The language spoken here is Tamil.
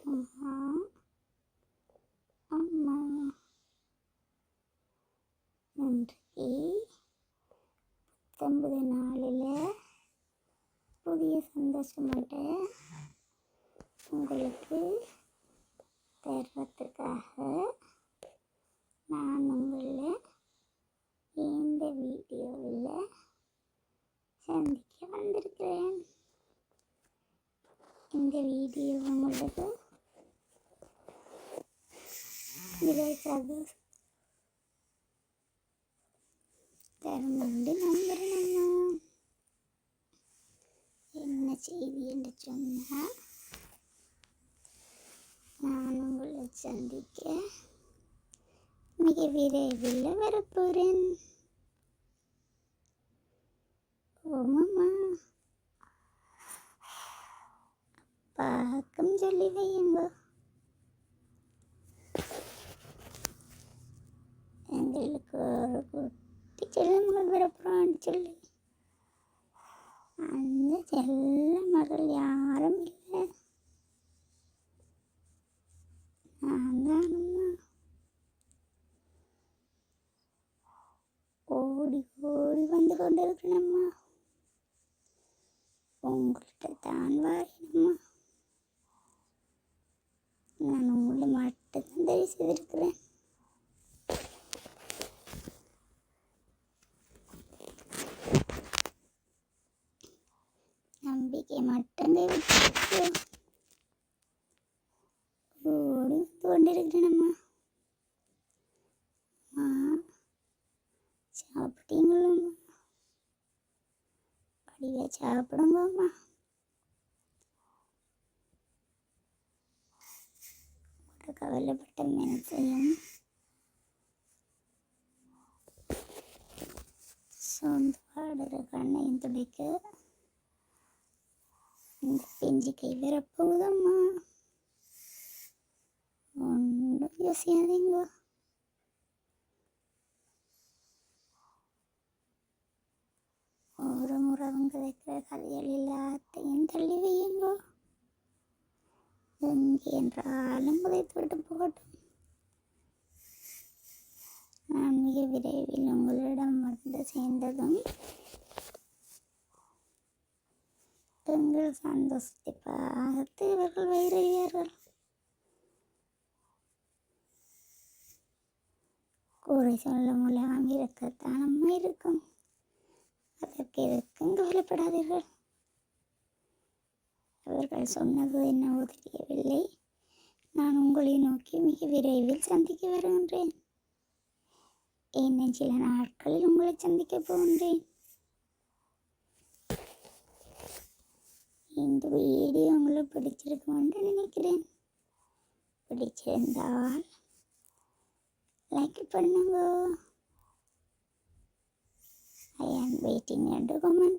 அம்மா அம்மா பத்தொன்பது நாளில் புதிய சந்தோஷமாட்ட உங்களுக்கு தர்றதுக்காக நான் உங்களை இந்த வீடியோவில் சந்திக்க வந்திருக்கிறேன் இந்த வீடியோ உங்களுக்கு தருமுண்டு நம்புறேன் என்ன செய்தி என்று சொன்னால் நான் உங்களை சந்திக்க மிக விரைவில் வரப்போகிறேன் ஓமாம்மா அப்பாக்கும் சொல்லி வையுங்க எங்களுக்கு ஒரு குட்டி செல்ல மகள் வரப்போகிறான்னு சொல்லி. அந்த செல்ல மகள் யாரும் இல்லை. நான் தான் ஓடி ஓடி வந்து கொண்டு இருக்கணும்மா உங்கள்கிட்ட தான் வாரேனம்மா. நான் உங்களை மட்டும்தான் தயவு செய்திருக்கிறேன். மட்டும் விட்டு ஓடி வந்து கொண்டிருக்கிறேனம்மா அம்மா சாப்பிட்டீங்களம்மா படியா சாப்பிடுங்கம்மா உங்களோட கவலைப்பட்ட மனசையும் சொந்த பாடுற கண்ணையும் துடைக்க இந்த பிஞ்சு கை வரப்போகுதம்மா ஒன்றும் யோசியாதீங்க ஒரு முறை அவங்க வைக்கிற கதைகள் எல்லாத்தையும் தள்ளி வையுங்கோ. எங்கே என்றாலும் புதைத்து விட்டு போகட்டும். நான் மிக விரைவில் உங்களிடம் வந்து சேர்ந்ததும் பெண்கள் சந்தோஷத்தை பார்த்து இவர்கள் வைரவியார்கள் கூரை சொல்ல மூலம் இருக்கத்தான் நம்ம இருக்கும். அதற்கு எதற்கும் கவலைப்படாதீர்கள். அவர்கள் சொன்னது என்னவோ தெரியவில்லை நான் உங்களை நோக்கி மிக விரைவில் சந்திக்க வருகின்றேன். இன்னும் சில நாட்களில் உங்களை சந்திக்க போகின்றேன் இந்த வீடியோ உங்களுக்கு பிடிச்சிருக்கும் நினைக்கிறேன். பிடிச்சிருந்தால் லைக் பண்ணுங்க. ஐ ஆம் வெயிட்டிங் and கமெண்ட்